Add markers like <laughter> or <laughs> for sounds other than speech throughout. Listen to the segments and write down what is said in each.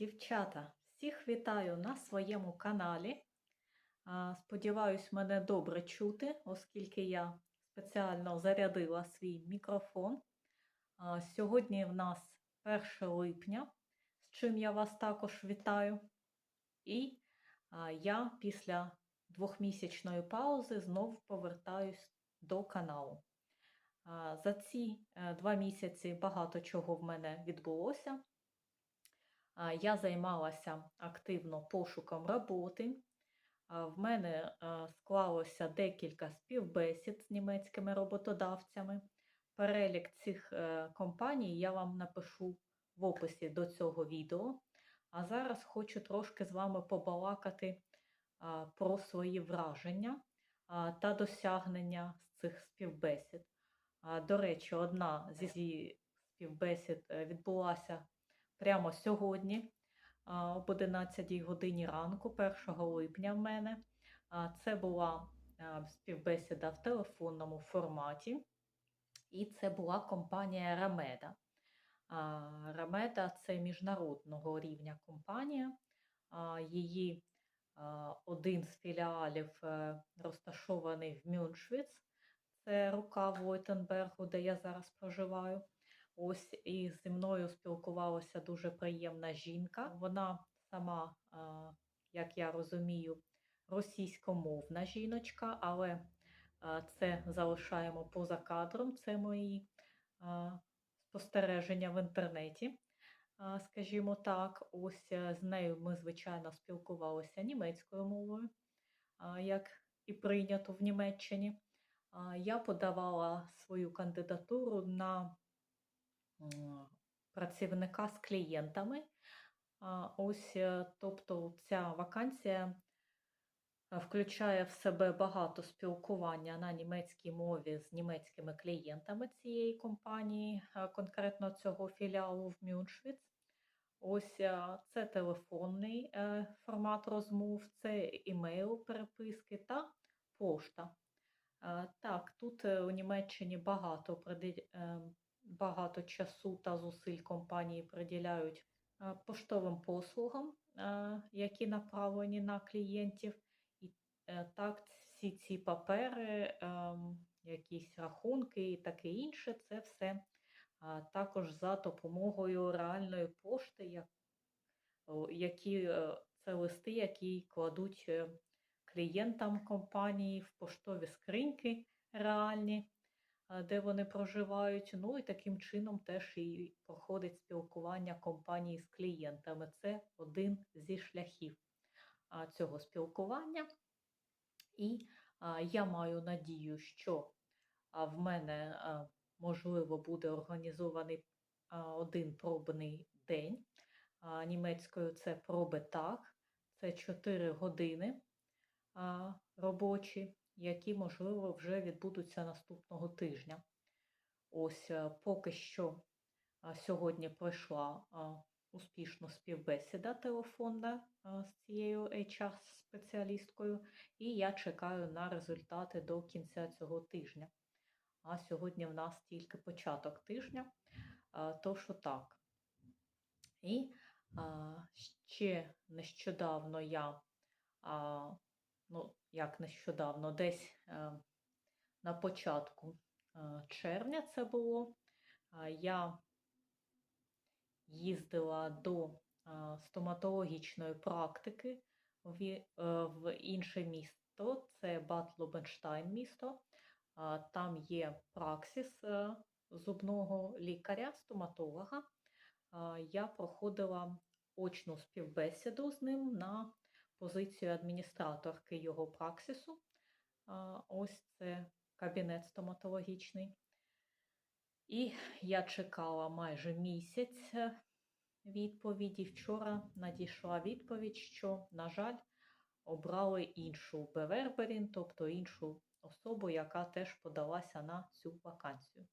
Дівчата, всіх вітаю на своєму каналі. Сподіваюсь, мене добре чути, оскільки я спеціально зарядила свій мікрофон. Сьогодні в нас 1 липня, з чим я вас також вітаю. І я після двохмісячної паузи знов повертаюсь до каналу. За ці е, два місяці багато чого в мене відбулося. Я займалася активно пошуком роботи. В мене склалося декілька співбесід з німецькими роботодавцями. Перелік цих е, компаній я вам напишу в описі до цього відео. А зараз хочу трошки з вами побалакати про свої враження та досягнення з цих співбесід. До речі, одна зі співбесід е, відбулася прямо сьогодні, об 11 годині ранку, 1 липня в мене. Це була співбесіда в телефонному форматі, і це була компанія Рамеда. Рамеда це міжнародного рівня компанія. Її один з філіалів е, розташований в Мюншвіц, це рука Войтенбергу, де я зараз проживаю. Ось і зі мною спілкувалася дуже приємна жінка. Вона сама, як я розумію, російськомовна жіночка, але це залишаємо поза кадром. Це мої спостереження в інтернеті. Скажімо так, ось е, з нею ми, звичайно, спілкувалися німецькою мовою, як і прийнято в Німеччині. Я подавала свою кандидатуру на працівника з клієнтами. Ось, е, тобто, ця вакансія е, включає в себе багато спілкування на німецькій мові з німецькими клієнтами цієї компанії, е, конкретно цього філіалу в Мюншвіц. Ось це телефонний формат розмов, це імейл переписки та пошта. Так, тут у Німеччині багато багато часу та зусиль компанії приділяють е, поштовим послугам, е, які направлені на клієнтів. І е, так, всі ці папери, ем, якісь рахунки і таке інше, це все також за допомогою реальної пошти, як- які це листи, які кладуть клієнтам компанії в поштові скриньки реальні де вони проживають. Ну і таким чином теж і проходить спілкування компанії з клієнтами. Це один зі шляхів цього спілкування. І я маю надію, що в мене можливо буде організований один пробний день. Німецькою це проби так, це 4 години робочі, які, можливо, вже відбудуться наступного тижня. Ось е, поки що сьогодні пройшла успішно співбесіда телефонна з цією HR-спеціалісткою, і я чекаю на результати до кінця цього тижня. А сьогодні в нас тільки початок тижня, то що так. І ще нещодавно я, ну, як нещодавно, десь е, на початку е, червня це було, я їздила до а, стоматологічної практики в, е, інше місто, це Бад Лубенштайн місто. Там є праксис е, зубного лікаря, стоматолога. А, Я проходила очну співбесіду з ним на позицію адміністраторки його праксису. Ось це кабінет стоматологічний. І я чекала майже місяць е, відповіді. Вчора надійшла відповідь, що, на жаль, обрали іншу Беверберін, тобто іншу особу, яка теж подалася на цю вакансію.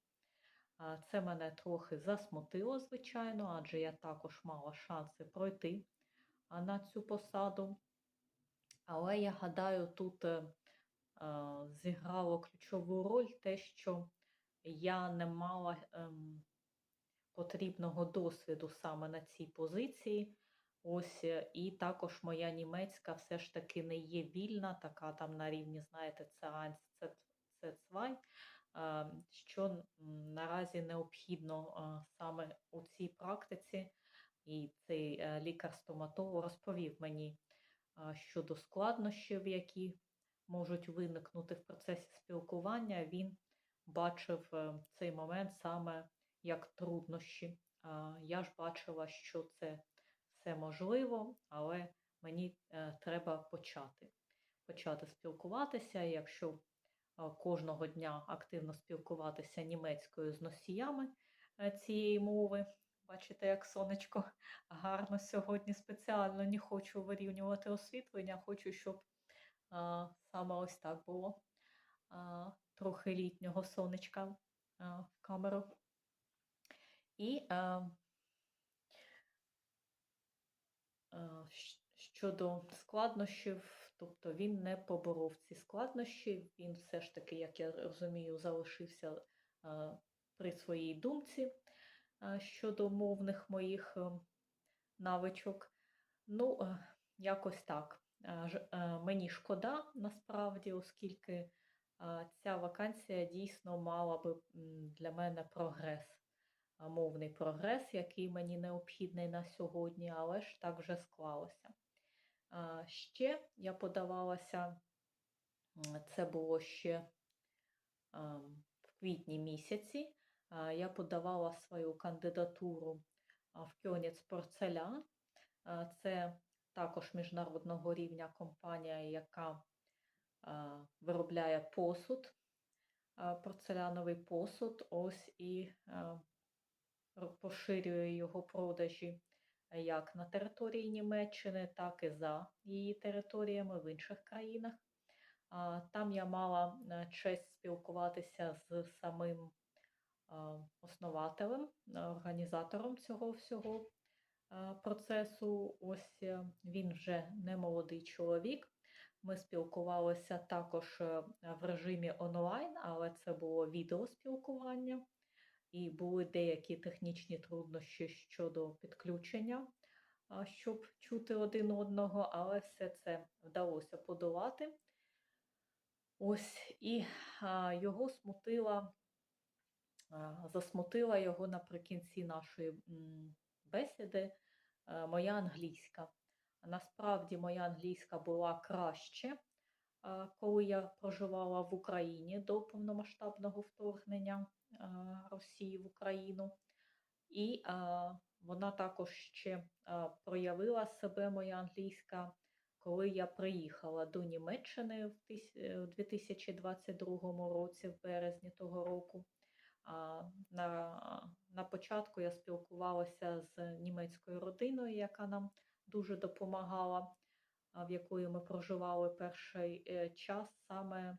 Це мене трохи засмутило, звичайно, адже я також мала шанси пройти на цю посаду. Але я гадаю, тут е, е, зіграло ключову роль те, що я не мала ем, потрібного досвіду саме на цій позиції. Ось е, і також моя німецька все ж таки не є вільна, така там на рівні, знаєте, C1, C2, е, що наразі необхідно саме у цій практиці. І цей лікар-стоматолог розповів мені щодо складнощів, які можуть виникнути в процесі спілкування. Він бачив е, цей момент саме як труднощі. Я ж бачила, що це все можливо, але мені е, треба почати. Почати спілкуватися. Якщо кожного дня активно спілкуватися німецькою з носіями е, цієї мови, бачите, як сонечко гарно сьогодні спеціально не хочу вирівнювати освітлення, хочу, щоб а, саме ось так було. А, трохи літнього сонечка а, в камеру. І а, а, щодо складнощів, тобто він не поборов ці складнощі, він все ж таки, як я розумію, залишився а, при своїй думці щодо мовних моїх ем, навичок. Ну, е, якось так. Е, е, Мені шкода насправді, оскільки е, ця вакансія дійсно мала би для мене прогрес, мовний прогрес, який мені необхідний на сьогодні, але ж так вже склалося. Ще я подавалася, це було ще ем, в квітні місяці. Я подавала свою кандидатуру в Кьонець Порцелян. Це також міжнародного рівня компанія, яка виробляє посуд, порцеляновий посуд. Ось і поширює його продажі як на території Німеччини, так і за її територіями в інших країнах. Там я мала честь спілкуватися з самим основателем, е, організатором цього всього процесу. Ось е, він вже не молодий чоловік. Ми спілкувалися також е, в режимі онлайн, але це було відеоспілкування, і були деякі технічні труднощі щодо підключення, щоб чути один одного, але все це вдалося подолати. Ось і його смутила, засмутила його наприкінці нашої бесіди моя англійська. Насправді моя англійська була краще, коли я проживала в Україні до повномасштабного вторгнення Росії в Україну. І вона також ще проявила себе, моя англійська, коли я приїхала до Німеччини в е, у 2022 році, в березні того року. На, на початку я спілкувалася з німецькою родиною, яка нам дуже допомагала, в якої ми проживали перший е, час саме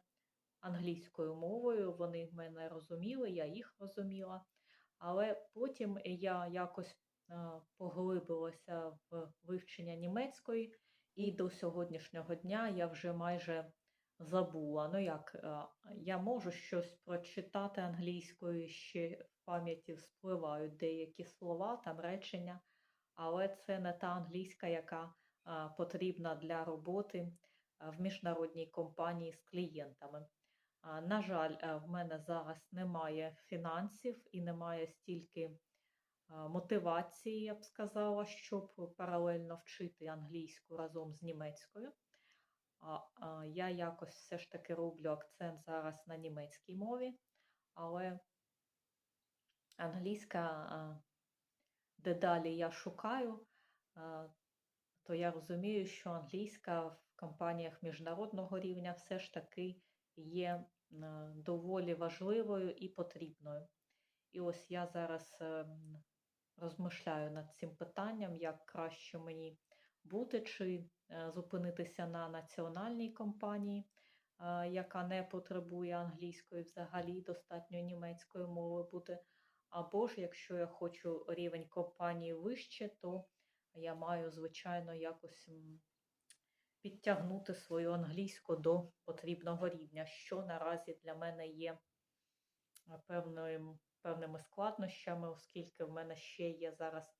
англійською мовою. Вони мене розуміли, я їх розуміла. Але потім я якось поглибилася в вивчення німецької, і до сьогоднішнього дня я вже майже забула. Ну як, е, я можу щось прочитати англійською, ще в пам'яті вспливають деякі слова, там речення, але це не та англійська, яка е, потрібна для роботи е, в міжнародній компанії з клієнтами. На жаль, в мене зараз немає фінансів і немає стільки мотивації, я б сказала, щоб паралельно вчити англійську разом з німецькою. А, Я якось все ж таки роблю акцент зараз на німецькій мові, але англійська, а, дедалі я шукаю, то я розумію, що англійська в компаніях міжнародного рівня все ж таки є доволі важливою і потрібною. І ось я зараз ем, розмишляю над цим питанням, як краще мені бути, чи е, зупинитися на національній компанії, е, яка не потребує англійської взагалі, достатньо німецької мови буде. Або ж, якщо я хочу рівень компанії вище, то я маю, звичайно, якось підтягнути свою англійську до потрібного рівня, що наразі для мене є е, певною, певними складнощами, оскільки в мене ще є зараз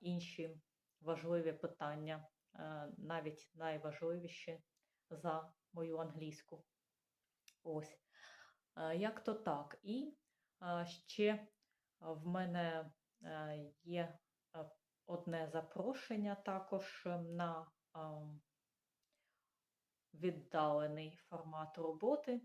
інші важливі питання, е, навіть найважливіші за мою англійську. Ось. Е, Як то так. І е, ще в мене є одне запрошення також на віддалений формат роботи,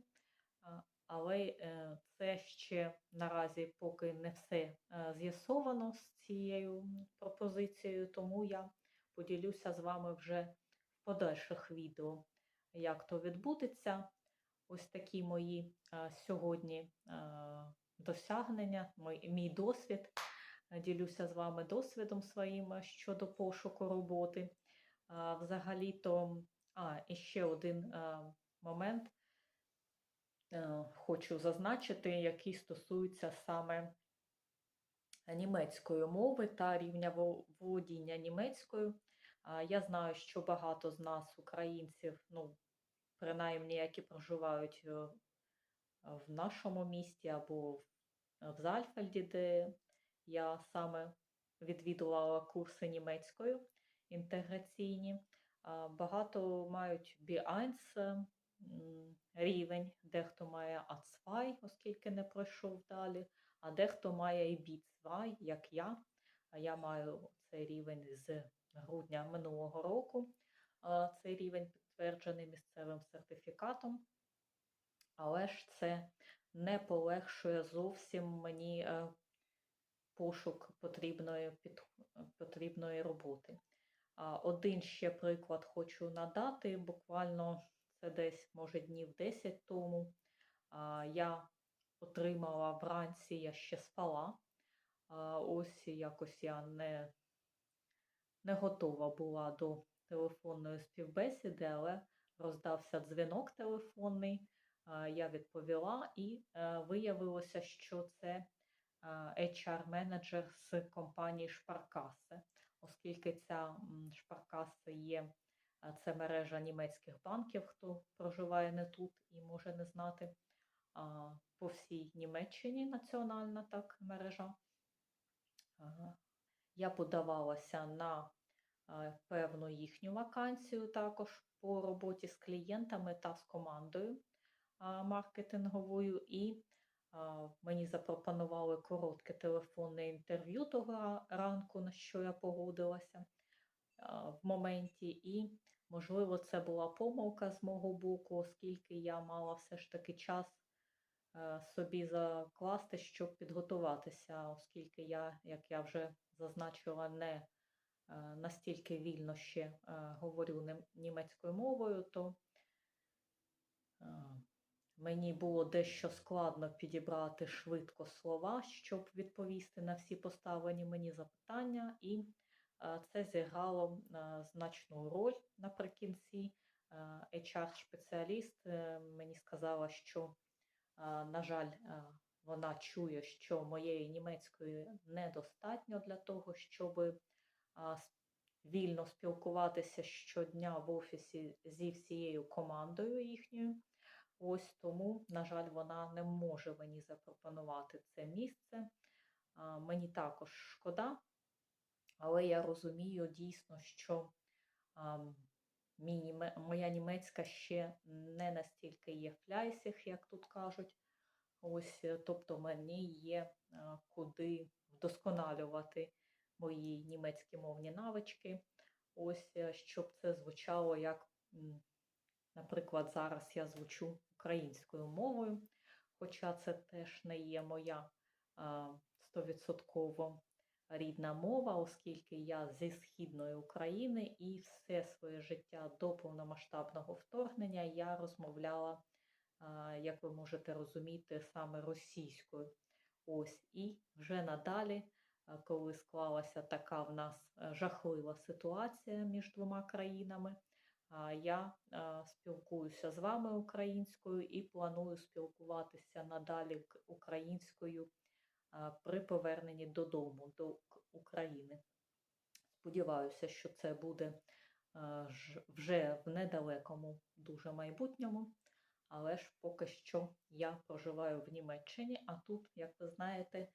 але е, це ще наразі поки не все е, з'ясовано з цією пропозицією, тому я поділюся з вами вже в подальших відео, як то відбудеться. Ось такі мої е, сьогодні досягнення, мій, досвід. Ділюся з вами досвідом своїм щодо пошуку роботи. Взагалі-то, а, і ще один момент хочу зазначити, який стосується саме німецької мови та рівня володіння німецькою. Я знаю, що багато з нас, українців, ну, принаймні, які проживають е, в нашому місті або в Зальфальді, де я саме відвідувала курси німецької інтеграційні. Багато мають B1 м, рівень, дехто має А2, оскільки не пройшов далі, а дехто має і B2, як я. Я маю цей рівень з грудня минулого року. Цей рівень підтверджений місцевим сертифікатом. Але ж це не полегшує зовсім мені е, пошук потрібної, під, потрібної роботи. Один ще приклад хочу надати. Буквально це десь, може, днів 10 тому. Я отримала вранці, я ще спала. Ось якось я не, не готова була до телефонної співбесіди, але роздався дзвінок телефонний. Я відповіла, і е, виявилося, що це HR-менеджер з компанії Шпаркасе, оскільки ця м, Шпаркасе є, це мережа німецьких банків, хто проживає не тут і може не знати. По всій Німеччині національна так мережа. Я подавалася на е, певну їхню вакансію також по роботі з клієнтами та з командою маркетинговою, і мені запропонували коротке телефонне інтерв'ю того ранку, на що я погодилася в моменті. І, можливо, це була помилка з мого боку, оскільки я мала все ж таки час е, собі закласти, щоб підготуватися, оскільки я, як я вже зазначила, не е, настільки вільно ще е, говорю німецькою мовою, то мені було дещо складно підібрати швидко слова, щоб відповісти на всі поставлені мені запитання, і це зіграло значну роль наприкінці. HR-спеціаліст е, мені сказала, що, на жаль, вона чує, що моєї німецької недостатньо для того, щоб вільно спілкуватися щодня в офісі зі всією командою їхньою. Ось тому, на жаль, вона не може мені запропонувати це місце. Мені також шкода, але я розумію дійсно, що ам, мій моя німецька ще не настільки є в фляйсіх, як тут кажуть. Ось, е, тобто мені є а, куди вдосконалювати мої німецькі мовні навички. Ось, е, щоб це звучало як, наприклад, зараз я звучу українською мовою, хоча це теж не є моя а, стовідсотково рідна мова, оскільки я зі Східної України і все своє життя до повномасштабного вторгнення я розмовляла, як ви можете розуміти, саме російською. Ось і вже надалі, коли склалася така в нас е, жахлива ситуація між двома країнами, я спілкуюся з вами українською і планую спілкуватися надалі українською при поверненні додому до України. Сподіваюся, що це буде вже в недалекому дуже майбутньому, але ж поки що я проживаю в Німеччині, а тут, як ви знаєте,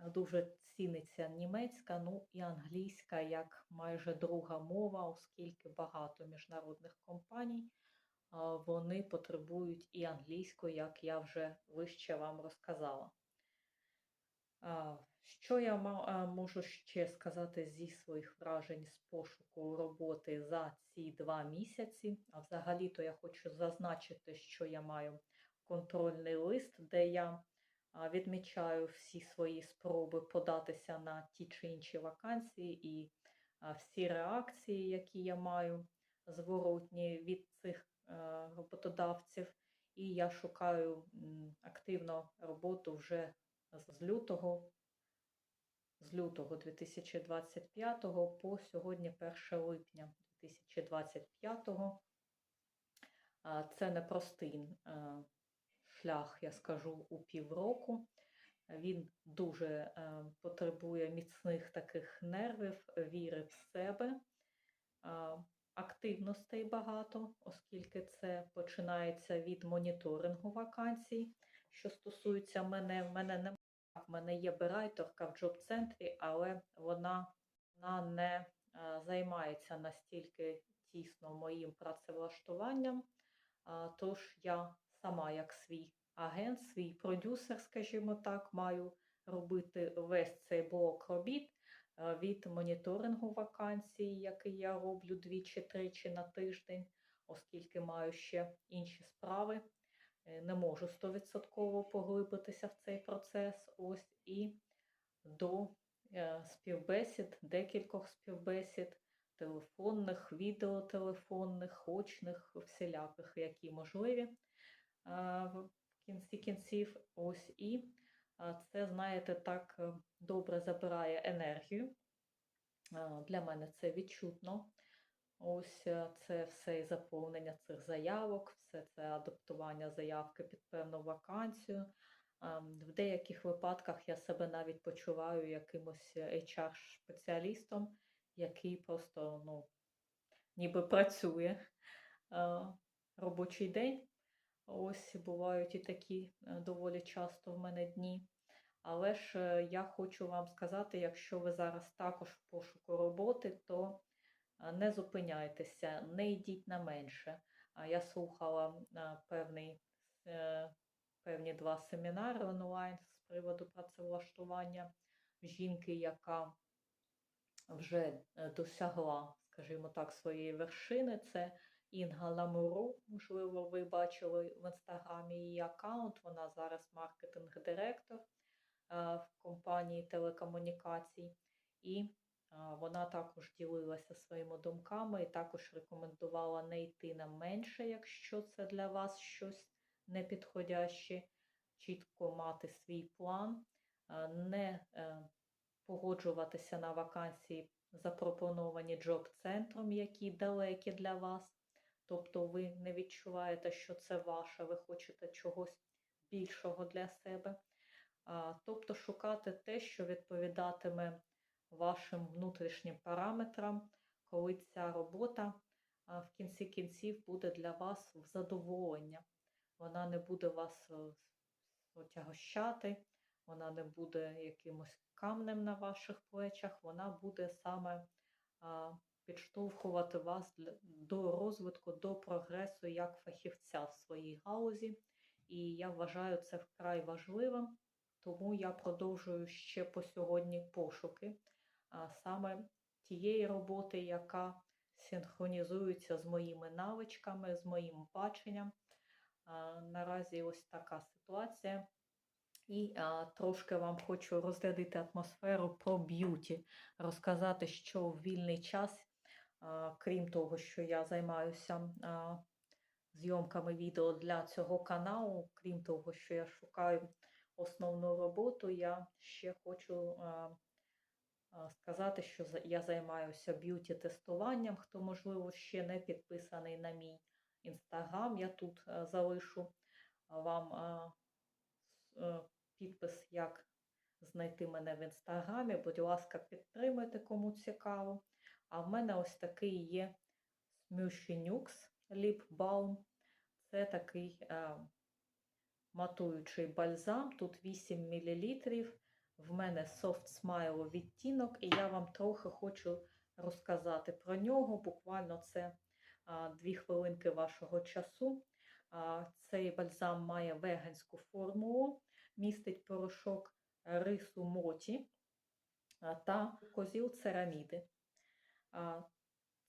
дуже ціниться німецька, ну і англійська як майже друга мова, оскільки багато міжнародних компаній вони потребують і англійську, як я вже вище вам розказала. Що я можу ще сказати зі своїх вражень з пошуку роботи за ці два місяці? А взагалі-то я хочу зазначити, що я маю контрольний лист, де я відмічаю всі свої спроби податися на ті чи інші вакансії і всі реакції, які я маю зворотні від цих роботодавців. І я шукаю активно роботу вже з лютого, з лютого 2025 по сьогодні 1 липня 2025. А, Це непростий е, шлях, я скажу, у півроку. Він дуже е, потребує міцних таких нервів, віри в себе, активностей багато, оскільки це починається від моніторингу вакансій. Що стосується мене, в мене немає. В мене є берайторка в джоб-центрі, але вона, вона не е, займається настільки тісно моїм працевлаштуванням. Тож я сама, як свій агент, свій продюсер, скажімо так, маю робити весь цей блок робіт е, від моніторингу вакансій, який я роблю двічі-тричі на тиждень, оскільки маю ще інші справи. Е, Не можу стовідсотково поглибитися в цей процес. Ось і до е, співбесід, декількох співбесід, телефонних, відеотелефонних, очних, всіляких, які можливі е, в кінці кінців. Ось і це, знаєте, так добре забирає енергію. Для мене це відчутно. Ось е, це все і заповнення цих заявок, все це адаптування заявки під певну вакансію. В деяких випадках я себе навіть почуваю якимось HR-спеціалістом, який просто ну, ніби працює е, робочий день. Ось бувають і такі е, доволі часто в мене дні. Але ж е, я хочу вам сказати, якщо ви зараз також в пошуку роботи, то не зупиняйтеся, не йдіть на менше. Я слухала певний, е, певні два семінари онлайн з приводу працевлаштування жінки, яка вже е, досягла, скажімо так, своєї вершини. Це Інга Ламуру, можливо, ви бачили в інстаграмі її аккаунт. Вона зараз маркетинг-директор в компанії телекомунікацій. І Вона також ділилася своїми думками і також рекомендувала не йти на менше, якщо це для вас щось непідходяще, чітко мати свій план, не е, погоджуватися на вакансії, запропоновані джоб-центром, які далекі для вас. Тобто ви не відчуваєте, що це ваше, ви хочете чогось більшого для себе. Тобто шукати те, що відповідатиме вашим внутрішнім параметрам, коли ця робота в кінці кінців буде для вас в задоволення. Вона не буде вас е, отягощати, вона не буде якимось камнем на ваших плечах, вона буде саме підштовхувати вас до розвитку, до прогресу як фахівця в своїй гаузі. І я вважаю це вкрай важливим, тому я продовжую ще по сьогодні пошуки саме тієї роботи, яка синхронізується з моїми навичками, з моїм баченням. Наразі ось така ситуація. І а, трошки вам хочу розрядити атмосферу про б'юті, розказати, що в вільний час, а, крім того, що я займаюся а, зйомками відео для цього каналу, крім того, що я шукаю основну роботу, я ще хочу а, сказати, що я займаюся б'юті-тестуванням. Хто, можливо, ще не підписаний на мій інстаграм, я тут е, залишу вам е, підпис, як знайти мене в інстаграмі. Будь ласка, підтримуйте, кому цікаво. А в мене ось такий є Smoothie Lip Balm. Це такий е, матуючий бальзам. Тут 8 мл. В мене Soft Smile відтінок, і я вам трохи хочу розказати про нього. Буквально це а, дві хвилинки вашого часу. А, Цей бальзам має веганську формулу, містить порошок рису моті та глюкозіл цераміди. А,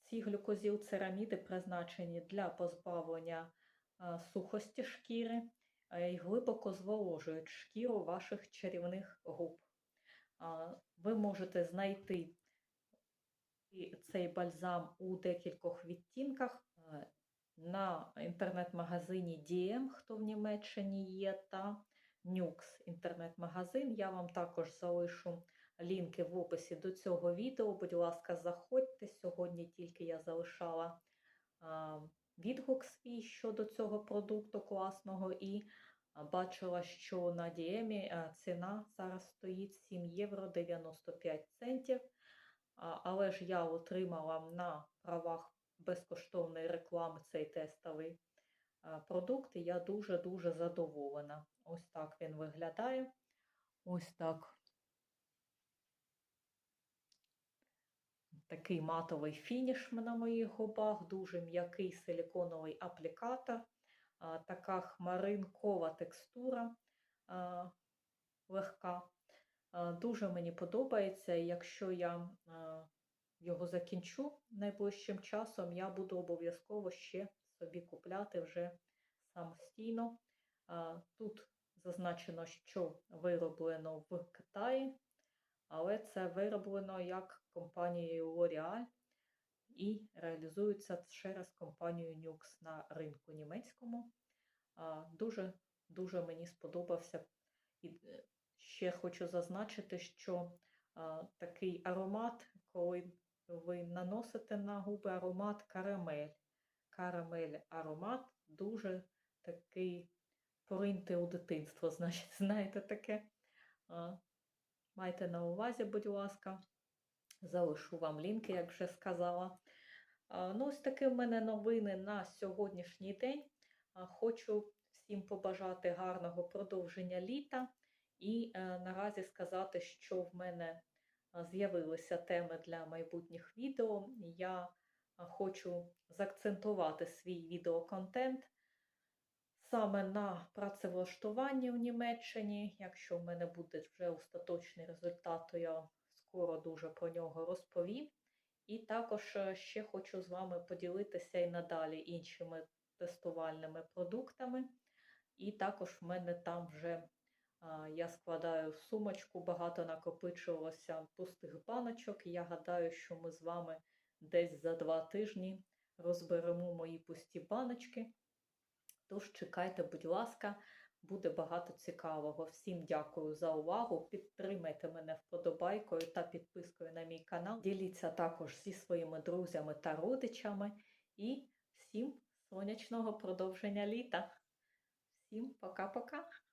Ці глюкозіл цераміди призначені для позбавлення сухості шкіри і глибоко зволожують шкіру ваших чарівних губ. Ви можете знайти цей бальзам у декількох відтінках е, на інтернет-магазині DM, хто в Німеччині є, та Nux інтернет-магазин. Я вам також залишу лінки в описі до цього відео. Будь ласка, заходьте. Сьогодні тільки я залишала відгук свій щодо цього продукту класного і бачила, що на а, ціна зараз стоїть 7 євро 95 центів. Але ж я отримала на правах безкоштовної реклами цей тестовий продукт, і я дуже-дуже задоволена. Ось так він виглядає. Ось так. Такий матовий фініш на моїх губах, дуже м'який силіконовий аплікатор, така хмаринкова текстура легка. Дуже мені подобається, якщо я його закінчу найближчим часом, я буду обов'язково ще собі купляти вже самостійно. Тут зазначено, що вироблено в Китаї, але це вироблено як компанією L'Oreal і реалізується через компанію Nux на ринку німецькому. Дуже дуже мені сподобався. І е, ще хочу зазначити, що такий аромат, коли ви наносите на губи аромат карамель. Карамель аромат дуже такий пориньте у дитинство, <laughs> значить, знаєте таке. Майте на увазі, будь ласка. Залишу вам лінки, як вже сказала. Ну, ось такі в мене новини на сьогоднішній день. Хочу всім побажати гарного продовження літа і е, наразі сказати, що в мене з'явилися теми для майбутніх відео. Я хочу заакцентувати свій відеоконтент саме на працевлаштуванні в Німеччині. Якщо в мене буде вже остаточний результат, то я скоро дуже про нього розповім. І також е, ще хочу з вами поділитися і надалі іншими тестувальними продуктами. І також в мене там вже а, я складаю в сумочку, багато накопичувалося пустих баночок. Я гадаю, що ми з вами десь за два тижні розберемо мої пусті баночки. Тож чекайте, будь ласка, буде багато цікавого. Всім дякую за увагу. Підтримайте мене вподобайкою та підпискою на мій канал. Діліться також зі своїми друзями та родичами. І всім сонячного продовження літа. Всім пока-пока!